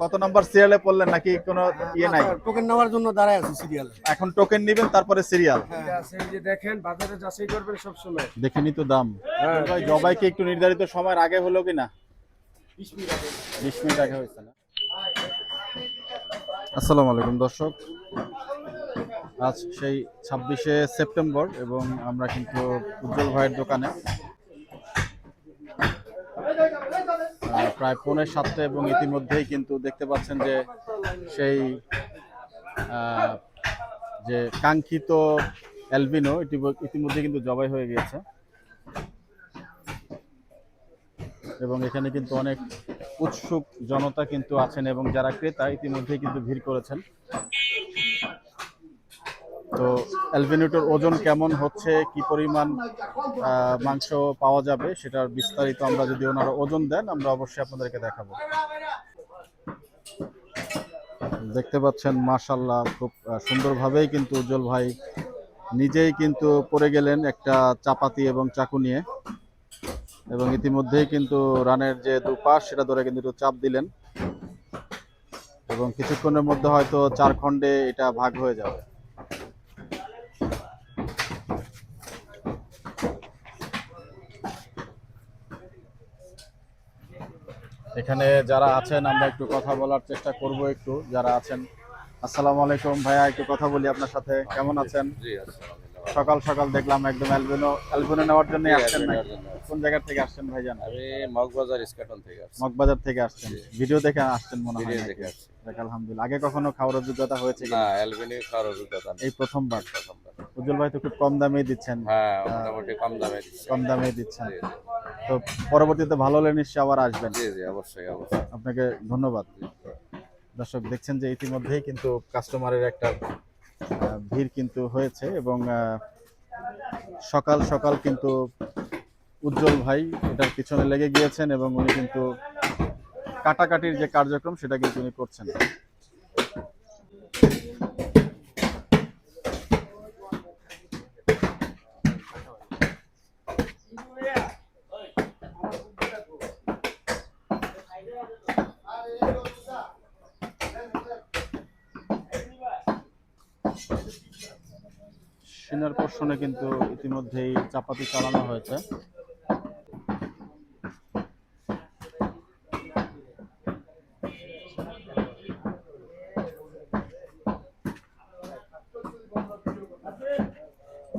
কত নাম্বার সিরিয়ালে পড়লেন নাকি কোনো ইয়ে নাই? টোকেন নেওয়ার জন্য দাঁড়ায় আছি সিরিয়াল এখন টোকেন নেবেন তারপরে সিরিয়াল যে দেখেন বাজারে যাচাই করবেন সব সময় দেখেনি তো দাম। হ্যাঁ। ভাই জবাইকে একটু নির্ধারিত সময়ের আগে হলো কি না বিশ মিনিট আগে হয়েছে না? আসসালামু আলাইকুম দর্শক। আজ সেই ছাব্বিশে সেপ্টেম্বর এবং আমরা কিন্তু উজ্জ্বল ভাইয়ের দোকানে। প্রায় পৌনে সাতটা এবং ইতিমধ্যেই কিন্তু দেখতে পাচ্ছেন যে সেই যে কাঙ্ক্ষিত অ্যালবিনো এটি ইতিমধ্যে কিন্তু জবাই হয়ে গিয়েছে। এবং এখানে কিন্তু অনেক উৎসুক জনতা কিন্তু আছেন এবং যারা ক্রেতা ইতিমধ্যেই কিন্তু ভিড় করেছেন। তো অ্যালবিনোটোর ওজন কেমন হচ্ছে? কি পরিমাণ মাংস পাওয়া যাবে? সেটার বিস্তারিত আমরা যদি ওনারা ওজন দেন, আমরা অবশ্যই আপনাদেরকে দেখাবো। দেখতে পাচ্ছেন মাশাল্লাহ খুব সুন্দরভাবেই কিন্তু উজ্জ্বল ভাই নিজেই কিন্তু পড়ে গেলেন একটা চাপাতি এবং চাকু নিয়ে। এবং ইতিমধ্যেই কিন্তু রানের যে দুপাশ, সেটা ধরে কিন্তু একটু চাপ দিলেন। এবং কিছুক্ষণের মধ্যে হয়তো চার খণ্ডে এটা ভাগ হয়ে যাবে। এখানে যারা আছেন আমরা একটু কথা বলার চেষ্টা করব একটু। যারা আছেন আসসালামু আলাইকুম ভাইয়া একটু কথা বলি আপনার সাথে। কেমন আছেন? সকাল সকাল দেখলাম একদম অ্যালবিনো অ্যালবিনো নেওয়ার জন্য আসছেন নাকি? কোন জায়গা থেকে আসছেন ভাইজান? আমি মগবাজার ইস্কাটন থেকে আসছি। মগবাজার থেকে আসছেন। ভিডিও দেখে আসছেন মনে হয় ভিডিও দেখে আসছি। আলহামদুলিল্লাহ। আগে কখনো খাওয়ার অভিজ্ঞতা হয়েছে না? অ্যালবিনি খাওয়ার অভিজ্ঞতা নেই। এই প্রথমবার। প্রথমবার। উজ্জ্বল ভাই তো খুব কম দামে দিচ্ছেন। হ্যাঁ মোটামুটি কম দামে কম দামে দিচ্ছেন। তো পরবর্তীতে ভালো হলে নিশ্চয়ই আবার আসবেন। জি জি অবশ্যই অবশ্যই। আপনাকে ধন্যবাদ। দর্শক দেখছেন যে ইতিমধ্যেই কিন্তু কাস্টমারের একটা ভিড় কিন্তু হয়েছে এবং সকাল সকাল কিন্তু উজ্জ্বল ভাই এটার পিছনে লেগে গিয়েছেন এবং উনি কিন্তু কাটাকাটির যে কার্যক্রম সেটা কিন্তু উনি করছেন। সিনার পোর্শনে কিন্তু ইতিমধ্যেই চাপাতি চালানো হয়েছে।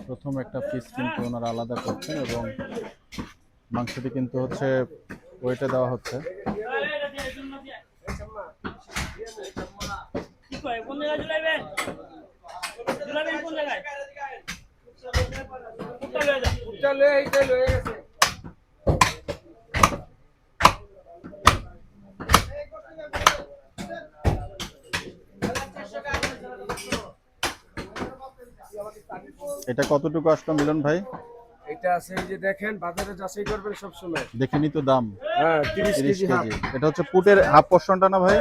প্রথম একটা পিস কিন্তু ওনারা আলাদা করছেন এবং মাংসটি কিন্তু হচ্ছে ওয়েটে দেওয়া হচ্ছে। কোন জায়গায়? এটা কতটুকু আসলো মিলন ভাই? এটা আছে এই যে দেখেন বাজারে যাচাই করবেন সব সময় দেখিনি তো দাম। হ্যাঁ 30 কেজি কেজি। এটা হচ্ছে পুটের হাফ পোর্শনটা না ভাই?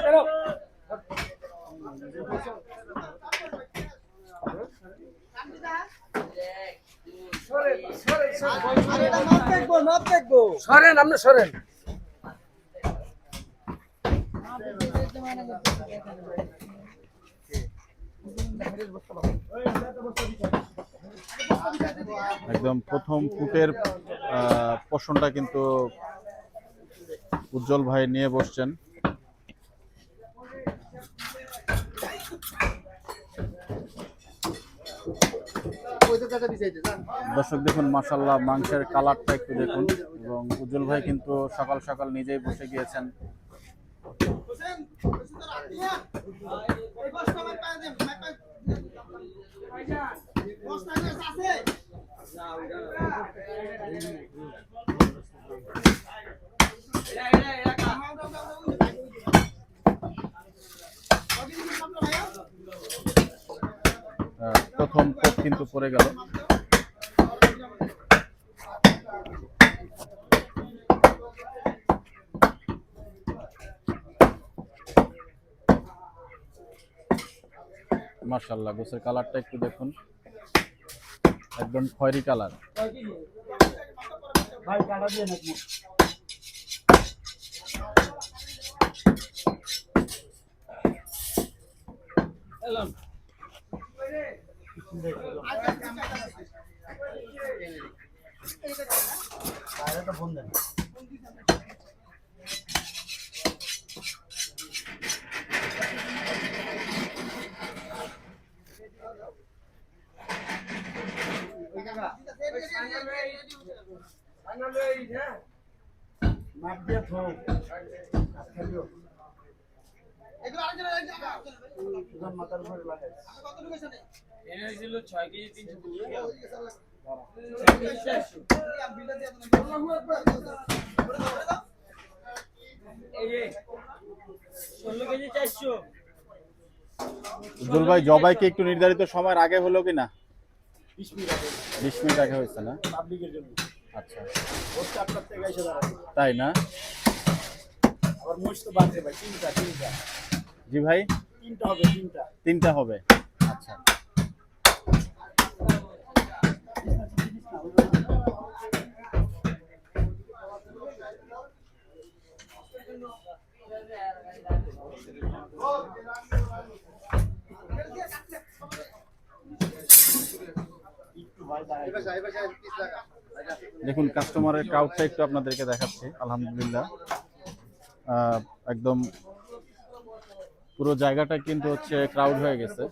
সরেন আপনি সরেন। একদম প্রথম পুটের পোর্শনটা কিন্তু উজ্জ্বল ভাই নিয়ে বসছেন। দর্শক দেখুন মাসাল্লাহ মাংসের কালারটা একটু দেখুন। এবং উজ্জ্বল ভাই কিন্তু সকাল সকাল নিজেই বসে গিয়েছেন। মাশাল্লাহ গোছের কালারটা একটু দেখুন। একদম খয়রি কালার। আরে তো বন্ধ উজ্জ্বল ভাই, জবাই কি একটু নির্ধারিত সময়ের আগে হলো কি না বিশ মিনিট আগে হয়েছে না? পাবলিকের জন্য আচ্ছা। ভোর চারটার থেকে এসে দাঁড়াবে তাই না? আবার তো বাড়ছে ভাই তিনটা তিনটা। জি ভাই? তিনটা হবে তিনটা। তিনটা হবে। আচ্ছা। দেখুন কাস্টমারের ক্রাউডটা একটু আপনাদেরকে দেখাচ্ছি, আলহামদুলিল্লাহ। একদম পুরো জায়গাটা কিন্তু হচ্ছে ক্রাউড হয়ে গেছে।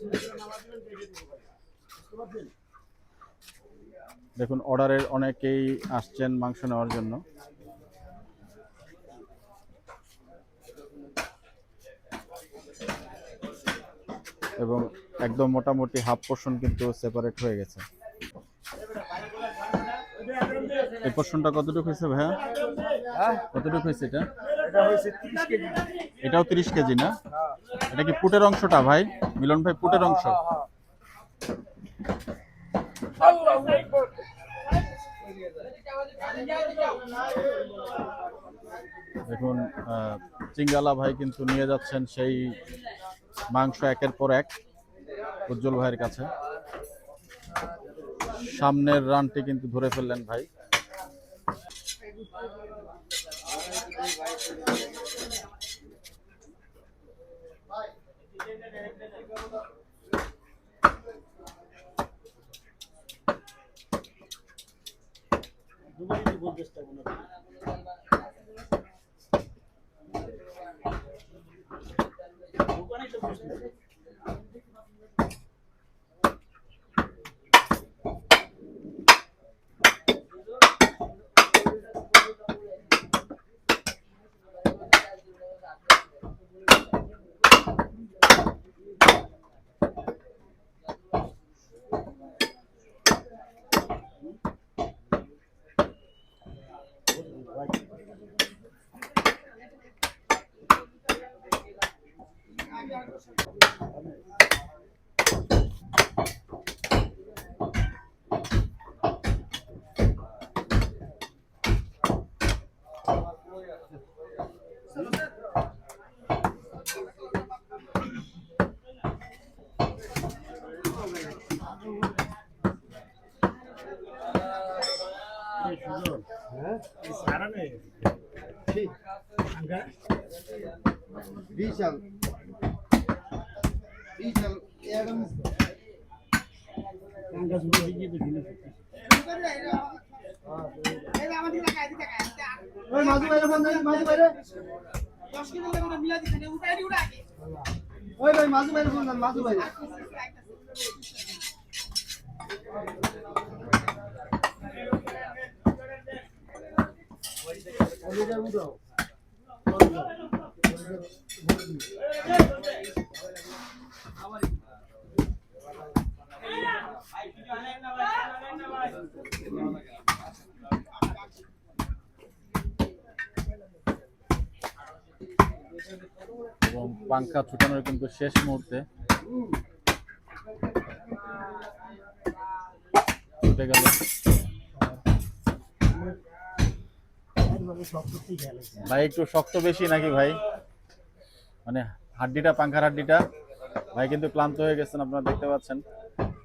দেখুন অর্ডারের অনেকেই আসছেন মাংস নেওয়ার জন্য। এবং একদম মোটামুটি হাফ পোর্শন কিন্তু সেপারেট হয়ে গেছে। এই পোর্শনটা কতটুকু হয়েছে ভাইয়া? কতটুকু হয়েছে এটা? এটাও তিরিশ কেজি না? এটা কি পুটের অংশটা ভাই? মিলন ভাই পুটের অংশ? দেখুন চিঙ্গালা ভাই কিন্তু নিয়ে যাচ্ছেন সেই মাংস একের পর এক উজ্জ্বল ভাইয়ের কাছে। সামনের রানটি কিন্তু ধরে ফেললেন ভাই। দুবারই বলতে চেষ্টা করুন 잘하네. 비 ওই মাজু ভাইরে ফোন দেন মাজু ভাইরে ওই ভাই মাজু এবং পাঙ্খা ছুটানোর কিন্তু শেষ মুহূর্তে ছুটে গেল। সব কিছুই খেয়াল ভাই একটু শক্ত বেশি নাকি ভাই? মানে হাড্ডিটা পাঙ্খার হাড্ডিটা। ভাই কিন্তু ক্লান্ত হয়ে গেছেন আপনারা দেখতে পাচ্ছেন।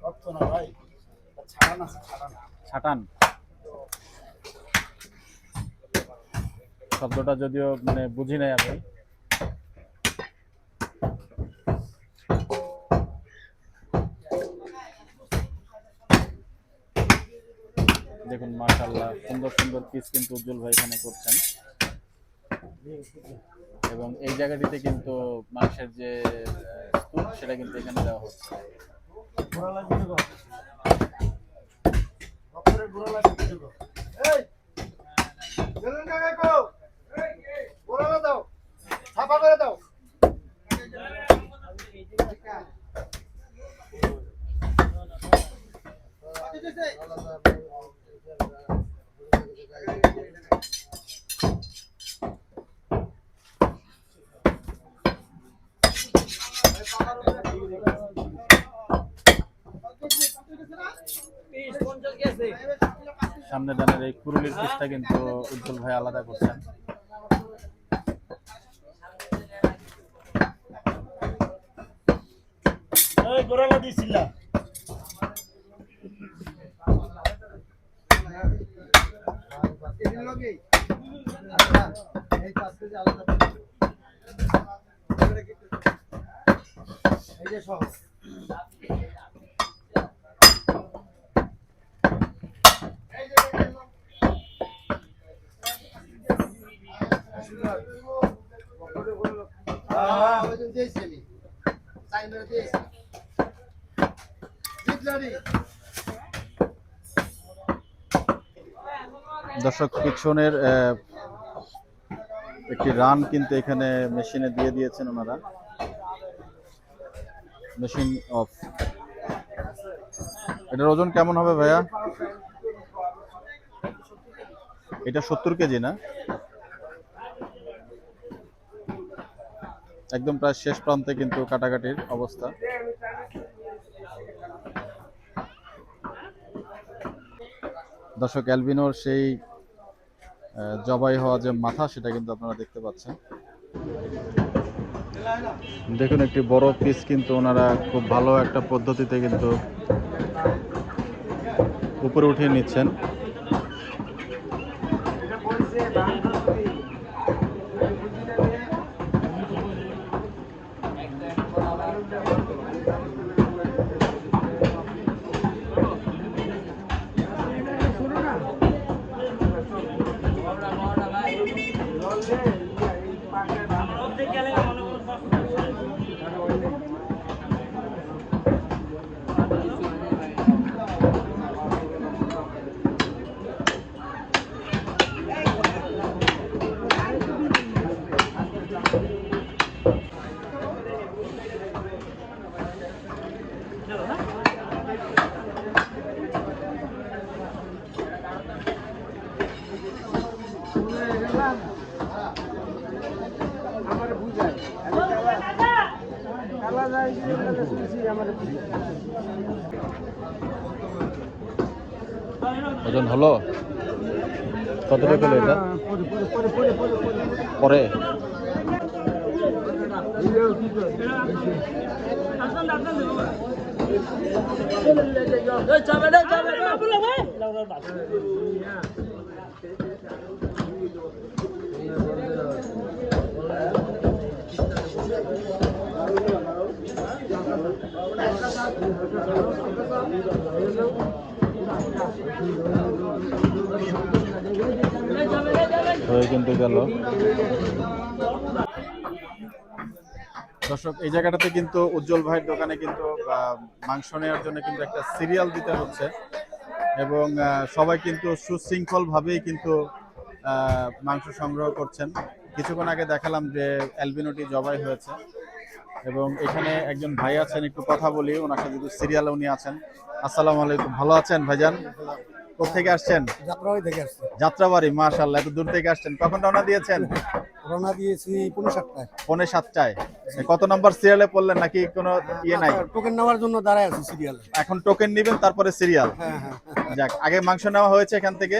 সব না ভাই ছাড়ান আছে ছাড়ান। ছাটান। শব্দটা যদিও মানে বুঝি নাই আমি। মাশাল্লাহ সুন্দর সুন্দর পিস কিন্তু উজ্জ্বল ভাই এখানে করছেন এবং এই জায়গাটিতে কিন্তু মাংসের যে স্তূপ সেটা কিন্তু এখানে দেওয়া হচ্ছে কো বড় দাও ছাপা করে দাও সামনে ডানের এই কুরুলির পিসটা কিন্তু উজ্জ্বল ভাই আলাদা করছেন। এই যে সহ দর্শক, পিছনের একটি রান কিন্তু এখানে মেশিনে দিয়ে দিয়েছেন ওনারা। Machine off. এটার ওজন কেমন হবে ভাইয়া? এটা সত্তর কেজি না? একদম প্রায় শেষ প্রান্তে কিন্তু কাটাকাটির অবস্থা। দর্শক, অ্যালবিনোর সেই জবাই হওয়া যে মাথা, সেটা কিন্তু আপনারা দেখতে পাচ্ছেন। দেখুন, একটি বড় পিস কিন্তু ওনারা খুব ভালো একটা পদ্ধতিতে কিন্তু উপরে উঠিয়ে নিচ্ছেন। ওজন হলো? কতটা পেল এটা? পরে। হয়ে কিন্তু গেল দর্শক এই জায়গাটাতে কিন্তু উজ্জ্বল ভাইয়ের দোকানে কিন্তু মাংস নেওয়ার জন্য কিন্তু একটা সিরিয়াল দিতে হচ্ছে এবং সবাই কিন্তু সুশৃঙ্খল ভাবেই কিন্তু মাংস সংগ্রহ করছেন। কিছুক্ষণ আগে দেখালাম যে অ্যালবিনোটি জবাই হয়েছে এবং এখানে একজন ভাই আছেন একটু কথা বলি ওনার সাথে সিরিয়ালে উনি আছেন। আসসালামু আলাইকুম ভালো আছেন ভাইজান? কোথেকে আসছেন? যাত্রাবাড়ি থেকে আসছে। যাত্রাবাড়ি মাশাল্লাহ এত দূর থেকে আসছেন। কখন রওনা দিয়েছেন? রওনা দিয়েছি পনেরো সাতটায়। পৌনে সাতটায়। কত নম্বর সিরিয়ালে পড়লেন নাকি কোনো ইয়ে নাই? টোকেন নেওয়ার জন্য দাঁড়ায় আছি সিরিয়ালে এখন টোকেন নেবেন তারপরে সিরিয়াল হ্যাঁ হ্যাঁ যাক আগে মাংস নেওয়া হয়েছে এখান থেকে।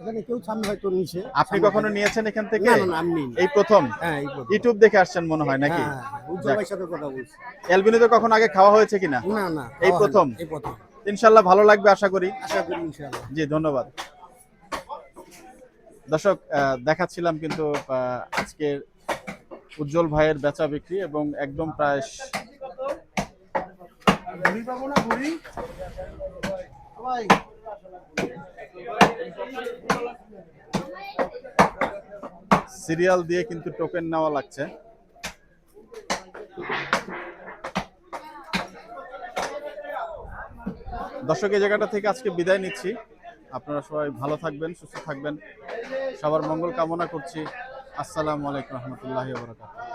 এখানে কেউ সামনে হয়তো নিচে আপনি কখনো নিয়েছেন এখান থেকে? না না না, আমি এই প্রথম? হ্যাঁ ইউটিউব দেখে আসছেন মনে হয় নাকি? হ্যাঁ, হ্যাঁ, উজ্জ্বল ভাইয়ের সাথে কথা বলছি। এলবিনিতে কখন আগে খাওয়া হয়েছে কিনা? না না এই প্রথম? এই প্রথম। ইনশাল্লাহ ভালো লাগবে আশা করি। আশা করি ইনশাআল্লাহ জি ধন্যবাদ। দর্শক দেখাচ্ছিলাম কিন্তু আজকের উজ্জ্বল ভাইয়ের বেচা বিক্রি এবং একদম প্রায় সিরিয়াল দিয়ে কিন্তু টোকেন নেওয়া লাগছে। দর্শক, এই জায়গাটা থেকে আজকে বিদায় নিচ্ছি। আপনারা সবাই ভালো থাকবেন সুস্থ থাকবেন। সবার মঙ্গল কামনা করছি। আসসালামু আলাইকুম রহমতুল্লাহ বারাকাতুহু।